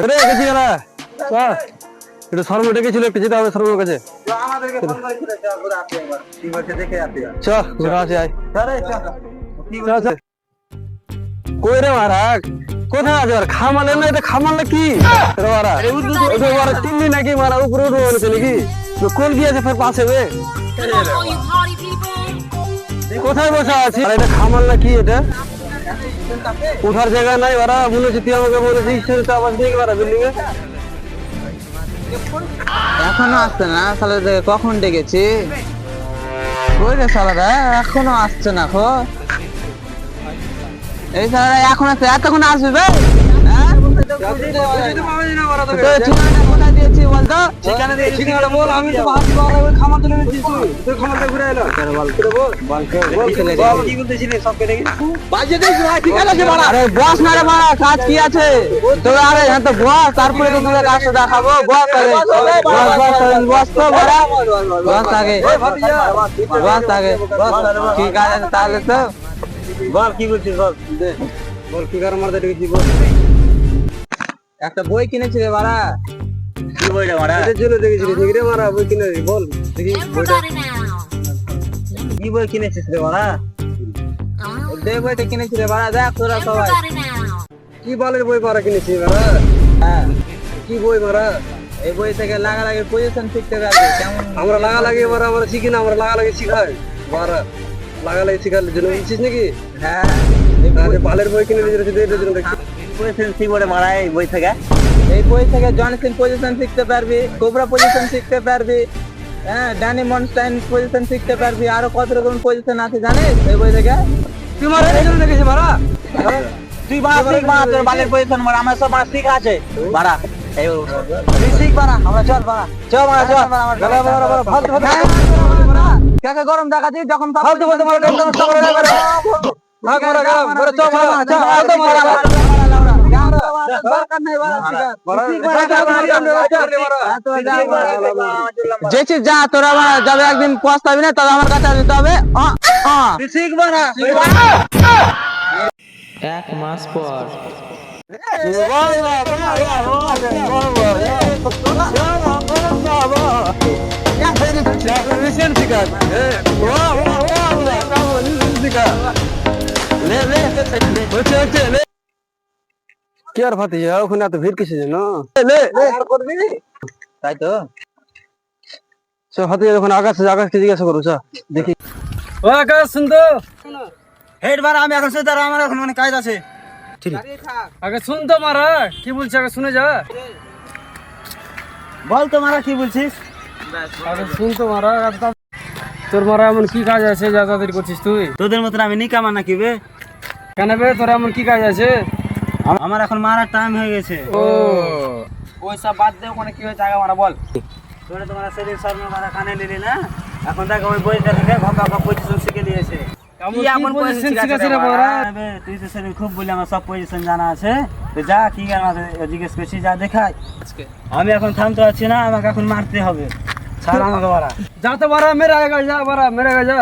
রে গেছি না সর্ব ডেকেছিল একটু যেতে হবে সর্বর কাছে। চ ঘুরে আসি আয়। চ। কই রে মারাক কোথায় আছে? আর খামালে না এটা খামালে কি রে মারা ওদের মারা তিন দিন নাকি মারা উপরে উঠে বলেছে নাকি? তো কোন গিয়েছে ফের পাশে বে. কোথায় বসে আছি? আর এটা খামাল না কি এটা? উঠার জায়গা নাই ওরা মনে হচ্ছে তুই আমাকে বলেছিস ইচ্ছে আবার দেখে বারা বিল্ডিং এ। এখনও আসছে না সালে কখন ডেকেছি? কই রে সালাদা এখনও আসছে না খো। এই সালাদা এখন আসছে এতক্ষণ আসবে বে? হ্যাঁ? কোথায় দিয়েছি বলতো ঠিকানা ঠিকানা বল আমি তো হাত বাড়া ওই খামার তুলে নিচ্ছিস তুই তুই খামারটা ঘুরে এলো বল বল বল কি বলতেছিলি সব কেটে গেছে বাজে দেখ ভাই ঠিকানা আছে বাড়া আরে বস না রে বাড়া কাজ কি আছে তোরা আরে হ্যাঁ তো বস তারপরে তো তোদের কাজটা দেখাবো বস আগে বস বস বস তো বাড়া বস আগে বস আগে ঠিক আছে তাহলে তো বল কি বলছিস বল বল কি কারণ মারতে দেখেছিস বল একটা বই কিনেছি রে বাড়া বইটা মারা? এর জন্য রে মারা বই কিনে বল। দেখি বইটা। কি বই কিনেছিস রে বাড়া দে বইটা কিনেছি রে বাড়া দেখ তোরা সবাই। কি বলের বই মারা কিনেছিস মারা? হ্যাঁ। কি বই মারা? এই বই থেকে লাগা লাগে পজিশন শিখতে পারবে কেমন? আমরা লাগা লাগে মারা আমরা শিখি না আমরা লাগা লাগে শিখাই। মারা লাগা লাগে শিখার জন্য নাকি? হ্যাঁ। বালের বই কিনে দিয়েছে যদি এটার জন্য দেখছি এই বই থেকে জনসিন পজিশন শিখতে পারবি কোবরা পজিশন শিখতে পারবি হ্যাঁ ড্যানি মনস্টাইন পজিশন শিখতে পারবি আরও কত রকম পজিশন আছে জানিস এই বই থেকে তুই মারা এর জন্য দেখেছিস মারা তুই বাড়া শিখ বাড়া তোর বালের পজিশন মারা আমার সব বাড়া শিখ আছে বাড়া এই তুই শিখ বাড়া আমরা চল বাড়া চল বাড়া চল বাড়া, বাড়া, বাড়া, ফালতু, ফালতু। হ্যাঁ, গরম দেখাচ্ছিস যখন ফালতু বলতে মারা মারা মারা গেলাম মারা চল মারা চল একদম মারা মারা যেছিস যা তোরা যাবে একদিন পস্তাবি না তবে আমার কাছে আসতে হবে। এক মাস পর কি আর ফাতে ওখানে এত ভিড় কিসে জানো তাই তো। সে হাতে যখন আকাশ আকাশকে জিজ্ঞাসা করো চা দেখি। ও আকাশ শুনতো? হেড বার আমি এখন শুধু আমার এখন অনেক কাজ আছে। আগে শুন তো মারা? কি বলছে আগে শুনে যা। বল তো মারা কি বলছিস? আগে শুন তো মারা তোর মারা এমন কি কাজ আছে যা তাদের করছিস তুই? তোদের মতন আমি নিকামা নাকি বে? কেন বে তোর এমন কি কাজ আছে? আমার এখন মারার টাইম হয়ে গেছে। ও। ওই সব বাদ দে ওখানে কি হয়েছে আগে মারা বল। তোরা তোমার সেদিন শর্মা মারা কানে নিলি না এখন দেখ ওই বইটা থেকে ঘপা ঘপা পজিশন শিখে নিয়েছে বাড়া? বাড়া? তুই তো সেদিন খুব বলি আমার সব পজিশন জানা আছে। তো যা কি জিজ্ঞেস করছিস যা দেখাই। আমি এখন থামতে পারছি না আমাকে এখন মারতে হবে। ছাড় আমাকে বাড়া। যা তো মারা মেরে আগে যা মারা মেরে আগে যা।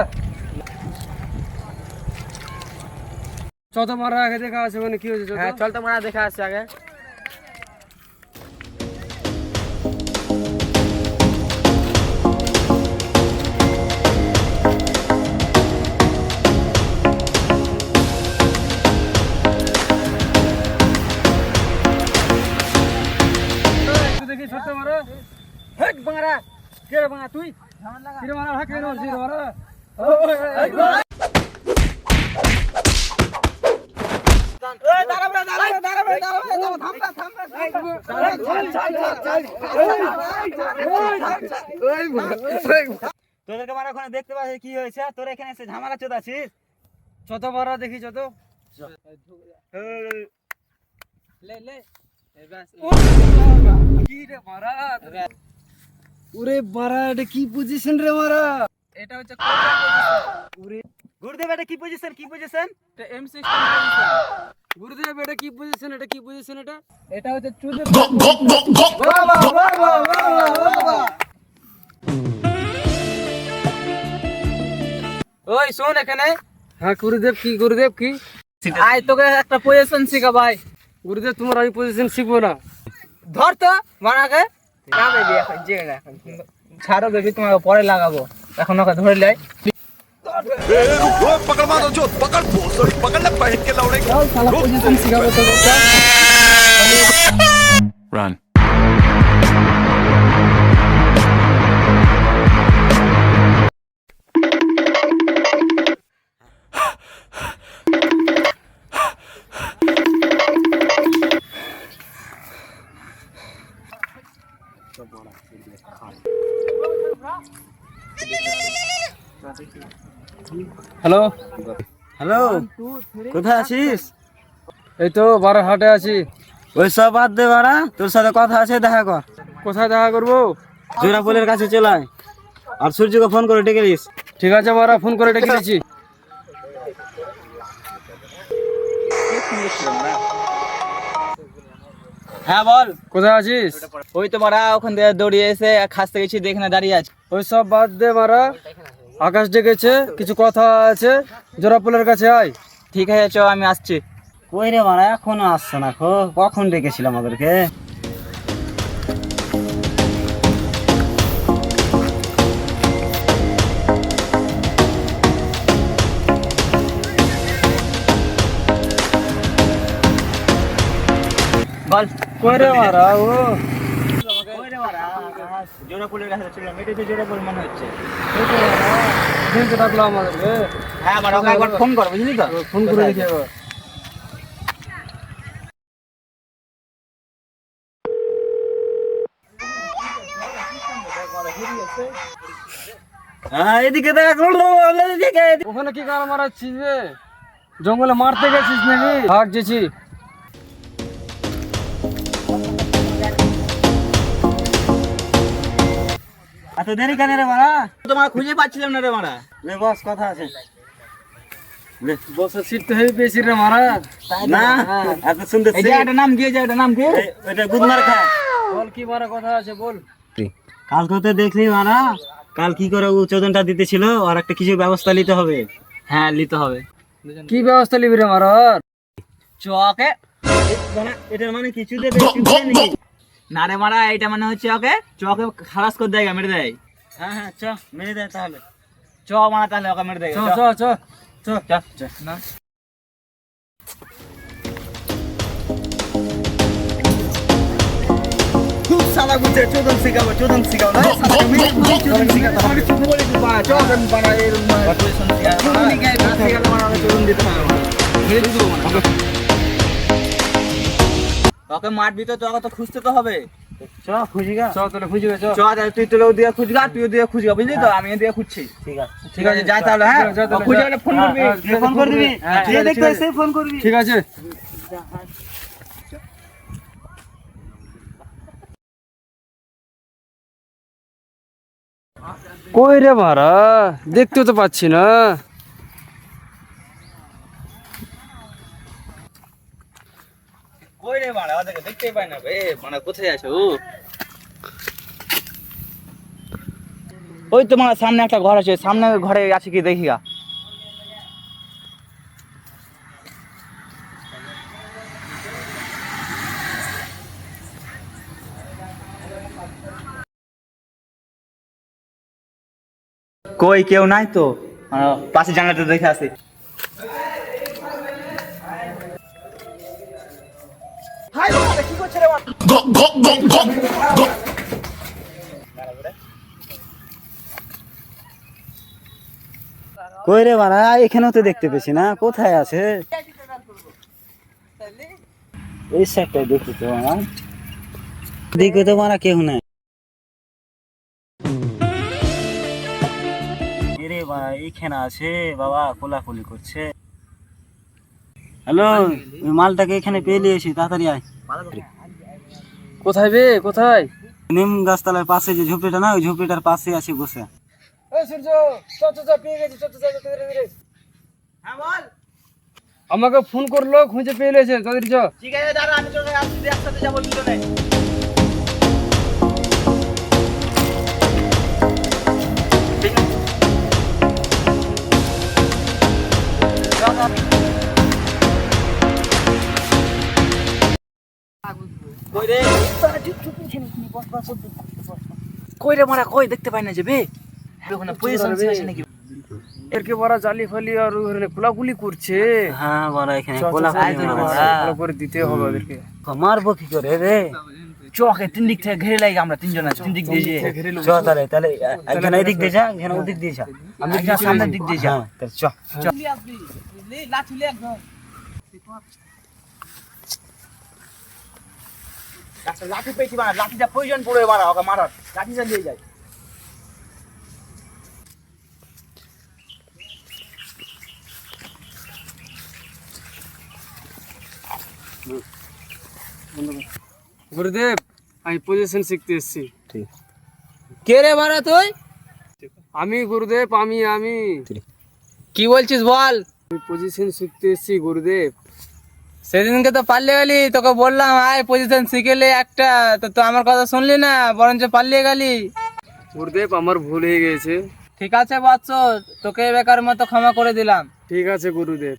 চত মারা আগে দেখা আছে মানে কি হয়েছে হ্যাঁ চল তো মারা দেখা আসছে আগে একটু দেখি ছোট্ট মারা হেক বাংরা কে রে বাংরা তুই কি রে মারা হেক রে মারা রে মারা তোদেরকে মারা ওখানে দেখতে পাচ্ছি কি হয়েছে। তোর এখানে এসে ঝামেলা চোদ আছিস ছোট মারা দেখি ছোট কি রে মারা? ওরে মারা এটা কি পজিশন রে মারা? এটা হচ্ছে গুরুদেব এটা কি পজিশন কি পজিশন এটা এম পজিশন গুরুদেব এটা কি পজিশন এটা কি পজিশন এটা? এটা হচ্ছে চুদে ওই শোন এখানে। হ্যাঁ গুরুদেব কি গুরুদেব কি? আয় তোকে একটা পজিশন শিখা ভাই গুরুদেব তোমার আমি পজিশন শিখব না। ধর তো মারাকে না বেবি এখন যে না ছাড়ো বেবি তোমাকে পরে লাগাবো। এখন ওকে ধরে লাই। रुको पकड़ मारो पकड़ बोसड़ पकड़ पहन के लौड़े को হ্যালো? হ্যালো? কোথায় আছিস? এই তো বারো হাটে আছি। ওই সব বাদ দে বাড়া তোর সাথে কথা আছে দেখা কর। কোথায় দেখা করব? জোড়াপোলের কাছে চলে আয়। আর সূর্যকে ফোন করে ডেকে দিস ঠিক আছে মারা ফোন করে ডেকে দিচ্ছি। হ্যাঁ বল। কোথায় আছিস? ওই তো মারা ওখান থেকে দৌড়িয়ে এসে খাসতে গেছি দেখে দাঁড়িয়ে আছে। ওই সব বাদ দে মারা আকাশ ডেকেছে কিছু কথা আছে? জোড়াপোলের কাছে আয়। ঠিক আছে চ আমি আসছি। কই রে মারা এখনও আসছে না খো। কখন ডেকেছিলাম আমাদেরকে বল। কই রে মারা ও? এটা তো জোড়াপুল মনে হচ্ছে। আমাদেরকে। হ্যাঁ আমার ওকে একবার ফোন কর বুঝলি তো? ফোন করে দেখি এবার। হ্যাঁ এদিকে দেখ ওখানে কি মারাচ্ছিস রে? জঙ্গলে মারতে গেছিস নাকি? ভাগ যেছি এত দেরি কেন রে মারা? তোমার খুঁজে পাচ্ছিলাম না রে মারা। লে বস কথা আছে। বসে সিট তো হেভি পেয়েছি রে মারা। না? এত সুন্দর এই জায়গাটার নাম কি জায়গাটার নাম কি এটা গুদমার খা। বল কি মারা কথা আছে বল। কালকে তো দেখলি মারা। কাল কি করে ও চোদনটা দিতেছিল? আর একটা কিছু ব্যবস্থা নিতে হবে। হ্যাঁ নিতে হবে। কি ব্যবস্থা নিবি রে মারা? চকে এটার মানে কিছু দেবে না রে মারা এটা মানে হচ্ছে ওকে চকে খালাস করে দেয় মেরে দেয় হ্যাঁ হ্যাঁ চ মেরে দেয় তাহলে চ মারা তাহলে ওকে মেরে দেয় চ চ চ চ চ না খুব সালা বুঝে চোদন শিখাবো চোদন শিখাবো না সালা মেরে মেরে চোদন শিখাবো আমাকে চুপ বলে দিবা চোদন বানা এর চোদন শিখাবো চোদন শিখাবো মানে চোদন দিতে হবে মেরে দিবো মানে ওকে মারবি তো তোকে তো খুঁজতে তো হবে। চ খুঁজি চ তাহলে খুঁজে চ। চ তাহলে তুই তোর দিয়ে খুঁজগা তুইও দিয়ে খুঁজগা বুঝলি তো? আমি দিয়ে খুঁজছি। ঠিক আছে। ঠিক আছে যাই তাহলে হ্যাঁ? খুঁজে গেলে ফোন করবি। ঠিক আছে, ফোন ফোন করবি। করবি। ঠিক যে দেখতে ঠিক ফোন করবি। ঠিক আছে। কই রে মারা দেখতে তো পাচ্ছি না। পাই না মানে কোথায় ওই তো মানে সামনে একটা ঘর আছে, সামনে ঘরে আছে কি দেখি গা। কই, কেউ নাই তো? পাশে জানলাটা দেখে আসি। কই রে বাড়া এখানেও তো দেখতে পেছি না কোথায় আছে? এই সাইডটাই দেখি তো আমার দিকে তো মারা কেউ নাই। রে বাবা এইখানে আছে বাবা কোলাকুলি করছে। হ্যালো ওই মালটাকে এখানে পেয়ে নিয়েছি তাড়াতাড়ি আয়। কোথায় বে? কোথায়? নিম গাছতলার পাশে যে ঝুপড়িটা না ওই ঝুপড়িটার পাশে আছে বসে। হ্যাঁ আমাকে ফোন করল খুঁজে পেয়ে লেছে তাদের ঠিক আছে দাঁড়া আমি চলে আসছি একসাথে যাব কই রে মারা কই দেখতে পাই না যে বে? ওখানে পজিশন আছে নাকি? এরকে বড় জালি ফালি আর ওখানে খোলাখুলি করছে। হ্যাঁ বড় এখানে চ, চ, কোলা চ, খাই চ, তো চ, ভালো করে দিতে হবে ওদেরকে। মারবো কি করে রে? চকে তিন দিক থেকে ঘিরে লাগে আমরা তিনজন আছি তিন দিক দিয়ে যে চ তাহলে তাহলে একজন এই দিক দিয়ে যা একজন ওদিক দিয়ে যা। আমি সামনের দিক দিয়ে যা। তাহলে চ চ লাঠি পেয়েছি মারা লাঠিটা প্রয়োজন পড়ে মারা ওকে মারার। লাঠিটা দিয়ে যায় গুরুদেব আমি পজিশন শিখতে এসেছি। কে রে মারা তুই? আমি গুরুদেব আমি আমি। কি বলছিস বল? আমি পজিশন শিখতে এসেছি গুরুদেব। সেদিনকে তো পাল্লে গেলি তোকে বললাম আয় পজিশন শিখেলে একটা। তো তো আমার কথা শুনলি না বরঞ্চ পাল্লিয়ে গেলি। গুরুদেব আমার ভুল হয়ে গেছে। ঠিক আছে বাচ্চ তোকে বেকার মতো ক্ষমা করে দিলাম। ঠিক আছে গুরুদেব।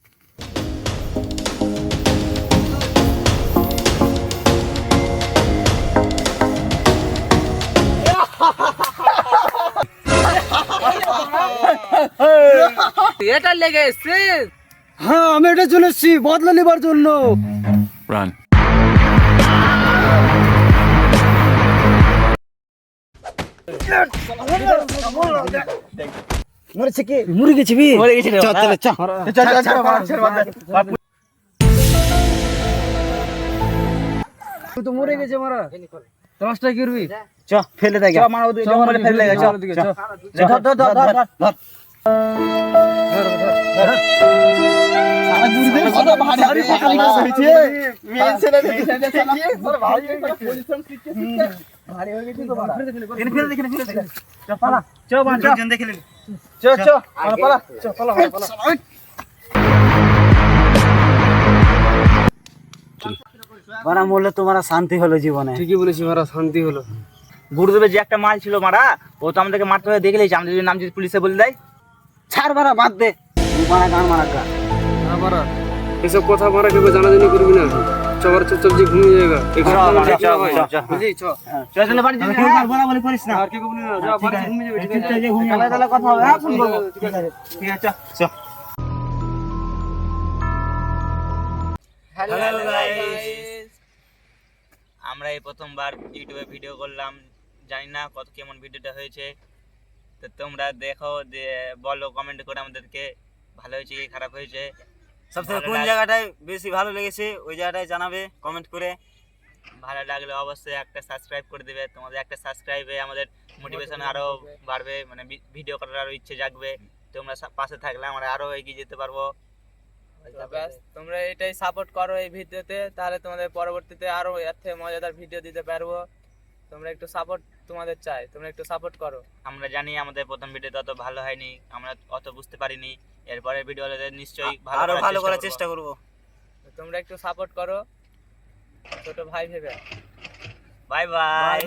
এটা লেগে এসছিস? হ্যাঁ আমি এটা চলে এসেছি বদলা নেবার জন্য। মরেছে কি? মরে গেছি বি মরে গেছি তো মরে গেছে মারা। দশটা করবি? চ ফেলে দে চ মারা ওদিকে ফেলে দে চ ধর ধর। ধর ধর ধর। মারা মরলে তোমার শান্তি হলো জীবনে। ঠিকই বলেছি মারা শান্তি হলো। গুরুদেবের যে একটা মাল ছিল মারা ও তো আমাদেরকে মারতে হয়ে দেখে লিয়েছে আমাদের যদি নাম যদি পুলিশে বলে দেয়। ছাড় মারা বাদ দে। মারা গান মারা গা। হ্যাঁ মারা। এসব কথা মারা কেউ জানাজানি করবি না। চবার চুপচাপ যে ঘুমিয়ে যাবে হয়। বুঝলি? চ চলে বাড়ি যাবি বলা বলি করিস না। আর যা বাড়ি ঘুমিয়ে যাবে ঠিক আছে কালা কালা কথা হবে হ্যাঁ ফোন করব ঠিক আছে ঠিক আছে চ হ্যালো আমরা এই প্রথমবার ইউটিউবে ভিডিও করলাম। জানি না কত কেমন ভিডিওটা হয়েছে। তো তোমরা দেখো যে বলো কমেন্ট করে আমাদেরকে। ভালো হয়েছে কি খারাপ হয়েছে? সবথেকে কোন জায়গাটায় বেশি ভালো লেগেছে ওই জায়গাটায় জানাবে কমেন্ট করে। ভালো লাগলে অবশ্যই একটা সাবস্ক্রাইব করে দেবে। তোমাদের একটা সাবস্ক্রাইবে আমাদের মোটিভেশন আরও বাড়বে। মানে ভিডিও করার আরও ইচ্ছে জাগবে। তোমরা পাশে থাকলে আমরা আরও এগিয়ে যেতে পারব। তোমরা এটাই সাপোর্ট করো এই ভিডিওতে তাহলে তোমাদের পরবর্তীতে আরও এর থেকে মজাদার ভিডিও দিতে পারব। তোমরা একটু সাপোর্ট তোমাদের চাই তোমরা একটু সাপোর্ট করো। আমরা জানি আমাদের প্রথম ভিডিওতে অত ভালো হয়নি আমরা অত বুঝতে পারিনি। এরপরে ভিডিও নিশ্চয়ই আরও ভালো করার চেষ্টা করব। তোমরা একটু সাপোর্ট করো ছোট ভাই ভেবে। Bye bye